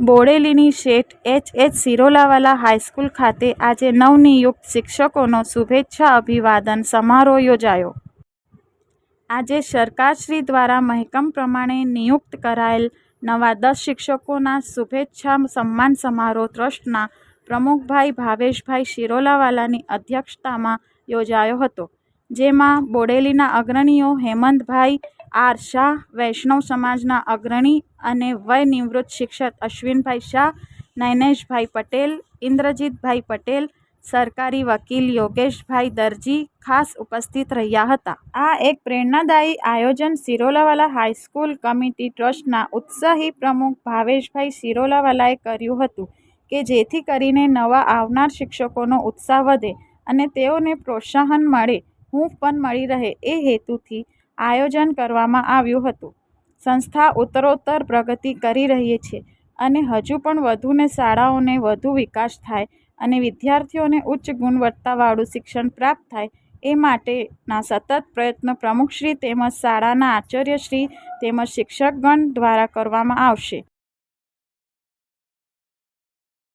બોડેલીની શેઠ H. H. Sirolawala high school ખાતે આજે નવનિયુક્ત શિક્ષકોનો શુભેચ્છા અભિવાદન સમારોહ યોજાયો. આજે સરકારશ્રી દ્વારા મહેકમ પ્રમાણે નિયુક્ત કરાયેલ નવા દસ શિક્ષકોના શુભેચ્છા સન્માન સમારોહ ટ્રસ્ટના પ્રમુખભાઈ ભાવેશભાઈ શિરોલાવાલાની અધ્યક્ષતામાં યોજાયો હતો, જેમાં બોડેલીના અગ્રણીઓ હેમંતભાઈ આર શાહ વૈષ્ણવ સમાજના અગ્રણી અને વય નિવૃત્ત શિક્ષક અશ્વિનભાઈ શાહ, નૈનેશભાઈ પટેલ, ઇન્દ્રજીતભાઈ પટેલ, સરકારી વકીલ યોગેશભાઈ દરજી ખાસ ઉપસ્થિત રહ્યા હતા. આ એક પ્રેરણાદાયી આયોજન સિરોલાવાલા હાઈસ્કૂલ કમિટી ટ્રસ્ટના ઉત્સાહી પ્રમુખ ભાવેશભાઈ સિરોલાવાલાએ કર્યું હતું કે જેથી કરીને નવા આવનાર શિક્ષકોનો ઉત્સાહ વધે અને તેઓને પ્રોત્સાહન મળે હૂંફ પણ મળી રહે એ હેતુથી આયોજન કરવામાં આવ્યું હતું. સંસ્થા ઉત્તરોત્તર પ્રગતિ કરી રહી છે અને હજુ પણ વધુને શાળાઓને વધુ વિકાસ થાય અને વિદ્યાર્થીઓને ઉચ્ચ ગુણવત્તાવાળું શિક્ષણ પ્રાપ્ત થાય એ માટેના સતત પ્રયત્નો પ્રમુખશ્રી તેમજ શાળાના આચાર્યશ્રી તેમજ શિક્ષકગણ દ્વારા કરવામાં આવશે.